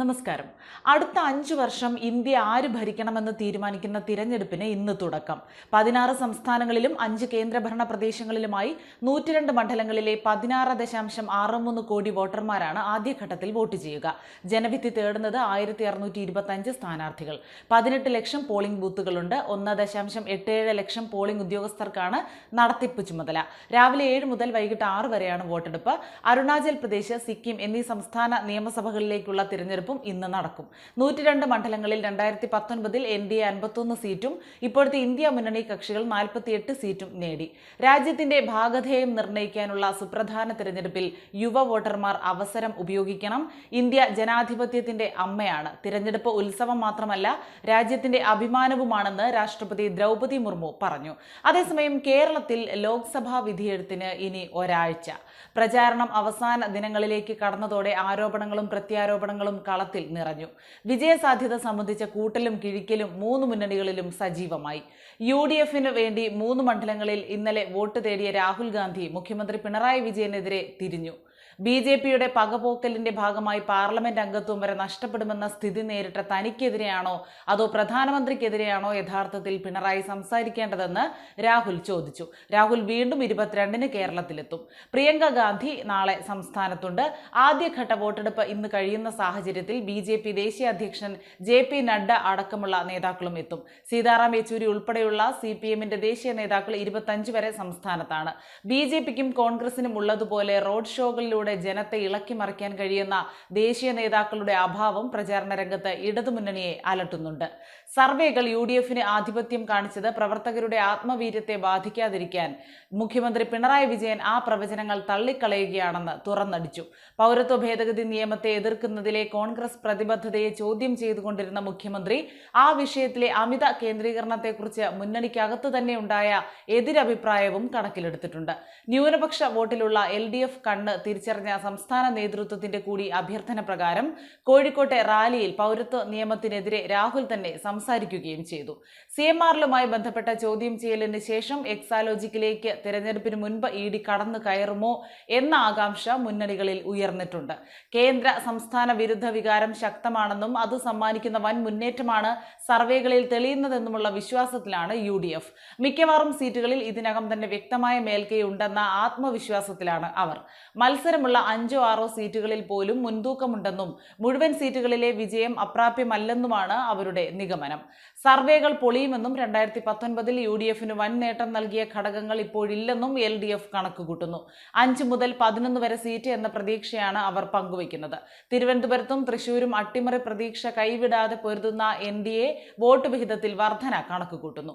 നമസ്കാരം. അടുത്ത അഞ്ചു വർഷം ഇന്ത്യ ആര് ഭരിക്കണമെന്ന് തീരുമാനിക്കുന്ന തിരഞ്ഞെടുപ്പിന് ഇന്ന് തുടക്കം. പതിനാറ് സംസ്ഥാനങ്ങളിലും അഞ്ച് കേന്ദ്രഭരണ പ്രദേശങ്ങളിലുമായി നൂറ്റിരണ്ട് മണ്ഡലങ്ങളിലെ പതിനാറ് ദശാംശം ആറ് മൂന്ന് കോടി വോട്ടർമാരാണ് ആദ്യഘട്ടത്തിൽ വോട്ട് ചെയ്യുക. ജനവിധി തേടുന്നത് ആയിരത്തി അറുന്നൂറ്റി ഇരുപത്തഞ്ച് സ്ഥാനാർത്ഥികൾ. പതിനെട്ട് ലക്ഷം പോളിംഗ് ബൂത്തുകളുണ്ട്. ഒന്ന് ദശാംശം എട്ട് ഏഴ് ലക്ഷം പോളിംഗ് ഉദ്യോഗസ്ഥർക്കാണ് നടത്തിപ്പ് ചുമതല. രാവിലെ ഏഴ് മുതൽ വൈകിട്ട് ആറ് വരെയാണ് വോട്ടെടുപ്പ്. അരുണാചൽ പ്രദേശ് സിക്കിം എന്നീ സംസ്ഥാന നിയമസഭകളിലേക്കുള്ള തിരഞ്ഞെടുപ്പും ഇന്ന് നടക്കും. നൂറ്റിരണ്ട് മണ്ഡലങ്ങളിൽ രണ്ടായിരത്തി പത്തൊൻപതിൽ എൻ ഡി എ അൻപത്തൊന്ന് സീറ്റും ഇപ്പോഴത്തെ ഇന്ത്യ മുന്നണി കക്ഷികൾ നാൽപ്പത്തിയെട്ട് സീറ്റും നേടി. രാജ്യത്തിന്റെ ഭാഗധേയം നിർണയിക്കാനുള്ള സുപ്രധാന തിരഞ്ഞെടുപ്പിൽ യുവ വോട്ടർമാർ അവസരം ഉപയോഗിക്കണം. ഇന്ത്യ ജനാധിപത്യത്തിന്റെ അമ്മയാണ്. തിരഞ്ഞെടുപ്പ് ഉത്സവം മാത്രമല്ല രാജ്യത്തിന്റെ അഭിമാനവുമാണെന്ന് രാഷ്ട്രപതി ദ്രൗപതി മുർമു പറഞ്ഞു. അതേസമയം കേരളത്തിൽ ലോക്സഭാ വിധിയെഴുത്തിന് ഇനി ഒരാഴ്ച. പ്രചാരണം അവസാന ദിനങ്ങളിലേക്ക് കടന്നതോടെ ആരോപണങ്ങളും പ്രത്യാരോപണങ്ങളും കളത്തിൽ നിറഞ്ഞു. വിജയസാധ്യത സംബന്ധിച്ച കൂട്ടലും കിഴിക്കലും മൂന്ന് മുന്നണികളിലും സജീവമായി. യു ഡി എഫിന് വേണ്ടി മൂന്ന് മണ്ഡലങ്ങളിൽ ഇന്നലെ വോട്ട് തേടിയ രാഹുൽ ഗാന്ധി മുഖ്യമന്ത്രി പിണറായി വിജയനെതിരെ തിരിഞ്ഞു. ബി ജെ പിയുടെ പകപോക്കലിന്റെ ഭാഗമായി പാർലമെന്റ് അംഗത്വം വരെ നഷ്ടപ്പെടുമെന്ന സ്ഥിതി നേരിട്ട തനിക്കെതിരെയാണോ അതോ പ്രധാനമന്ത്രിക്കെതിരെയാണോ യഥാർത്ഥത്തിൽ പിണറായി സംസാരിക്കേണ്ടതെന്ന് രാഹുൽ ചോദിച്ചു. രാഹുൽ വീണ്ടും ഇരുപത്തിരണ്ടിന് കേരളത്തിലെത്തും. പ്രിയങ്ക ഗാന്ധി നാളെ സംസ്ഥാനത്തുണ്ട്. ആദ്യഘട്ട വോട്ടെടുപ്പ് ഇന്ന് കഴിയുന്ന സാഹചര്യത്തിൽ ബി ജെ പി ദേശീയ അധ്യക്ഷൻ ജെ പി നഡ്ഡ അടക്കമുള്ള നേതാക്കളും എത്തും. സീതാറാം യെച്ചൂരി ഉൾപ്പെടെയുള്ള സി പി എമ്മിന്റെ ദേശീയ നേതാക്കൾ ഇരുപത്തഞ്ച് വരെ സംസ്ഥാനത്താണ്. ബി ജെ പിക്കും കോൺഗ്രസിനും ഉള്ളതുപോലെ റോഡ് ഷോകളിലൂടെ ജനത്തെ ഇളക്കി മറിക്കാൻ കഴിയുന്ന ദേശീയ നേതാക്കളുടെ അഭാവം പ്രചാരണ രംഗത്ത് ഇടതുമുന്നണിയെ അലട്ടുന്നുണ്ട്. സർവേകൾ യു ഡി എഫിന് ആധിപത്യം കാണിച്ചത് പ്രവർത്തകരുടെ ആത്മവീര്യത്തെ ബാധിക്കാതിരിക്കാൻ മുഖ്യമന്ത്രി പിണറായി വിജയൻ ആ പ്രവചനങ്ങൾ തള്ളിക്കളയുകയാണെന്ന് തുറന്നടിച്ചു. പൗരത്വ ഭേദഗതി നിയമത്തെ എതിർക്കുന്നതിലെ കോൺഗ്രസ് പ്രതിബദ്ധതയെ ചോദ്യം ചെയ്തുകൊണ്ടിരുന്ന മുഖ്യമന്ത്രി ആ വിഷയത്തിലെ അമിത കേന്ദ്രീകരണത്തെക്കുറിച്ച് മുന്നണിക്കകത്ത് തന്നെ ഉണ്ടായ എതിരഭിപ്രായവും കണക്കിലെടുത്തിട്ടുണ്ട്. ന്യൂനപക്ഷ വോട്ടിലുള്ള എൽ ഡി എഫ് കണ്ണ് തിരിച്ചറിഞ്ഞ സംസ്ഥാന നേതൃത്വത്തിന്റെ കൂടി അഭ്യർത്ഥന പ്രകാരം കോഴിക്കോട്ടെ റാലിയിൽ പൗരത്വ നിയമത്തിനെതിരെ രാഹുൽ തന്നെ സംസാരിക്കുകയും ചെയ്തു. സി എം ആറിലുമായി ബന്ധപ്പെട്ട ചോദ്യം ചെയ്യലിന് ശേഷം എക്സാലോജിക്കിലേക്ക് തിരഞ്ഞെടുപ്പിന് മുൻപ് ഇ ഡി കടന്നു കയറുമോ എന്ന ആകാംക്ഷ മുന്നണികളിൽ ഉയർന്നിട്ടുണ്ട്. കേന്ദ്ര സംസ്ഥാന വിരുദ്ധ വികാരം ശക്തമാണെന്നും അത് സമ്മാനിക്കുന്ന വൻ മുന്നേറ്റമാണ് സർവേകളിൽ തെളിയുന്നതെന്നുമുള്ള വിശ്വാസത്തിലാണ് യു ഡി എഫ്. മിക്കവാറും സീറ്റുകളിൽ ഇതിനകം തന്നെ വ്യക്തമായ മേൽക്കൈ ഉണ്ടെന്ന ആത്മവിശ്വാസത്തിലാണ് അവർ. മത്സരമുള്ള അഞ്ചോ ആറോ സീറ്റുകളിൽ പോലും മുൻതൂക്കമുണ്ടെന്നും മുഴുവൻ സീറ്റുകളിലെ വിജയം അപ്രാപ്യമല്ലെന്നുമാണ് അവരുടെ നിഗമനം. സർവേകൾ പൊളിയുമെന്നും രണ്ടായിരത്തി പത്തൊൻപതിൽ യു ഡി എഫിന് വൻ നേട്ടം നൽകിയ ഘടകങ്ങൾ ഇപ്പോഴില്ലെന്നും എൽ ഡി എഫ് കണക്കുകൂട്ടുന്നു. അഞ്ച് മുതൽ പതിനൊന്ന് വരെ സീറ്റ് എന്ന പ്രതീക്ഷയാണ് അവർ പങ്കുവയ്ക്കുന്നത്. തിരുവനന്തപുരത്തും തൃശൂരും അട്ടിമറി പ്രതീക്ഷ കൈവിടാതെ പൊരുതുന്ന എൻ ഡി എ വോട്ട് വിഹിതത്തിൽ വർധന കണക്കുകൂട്ടുന്നു.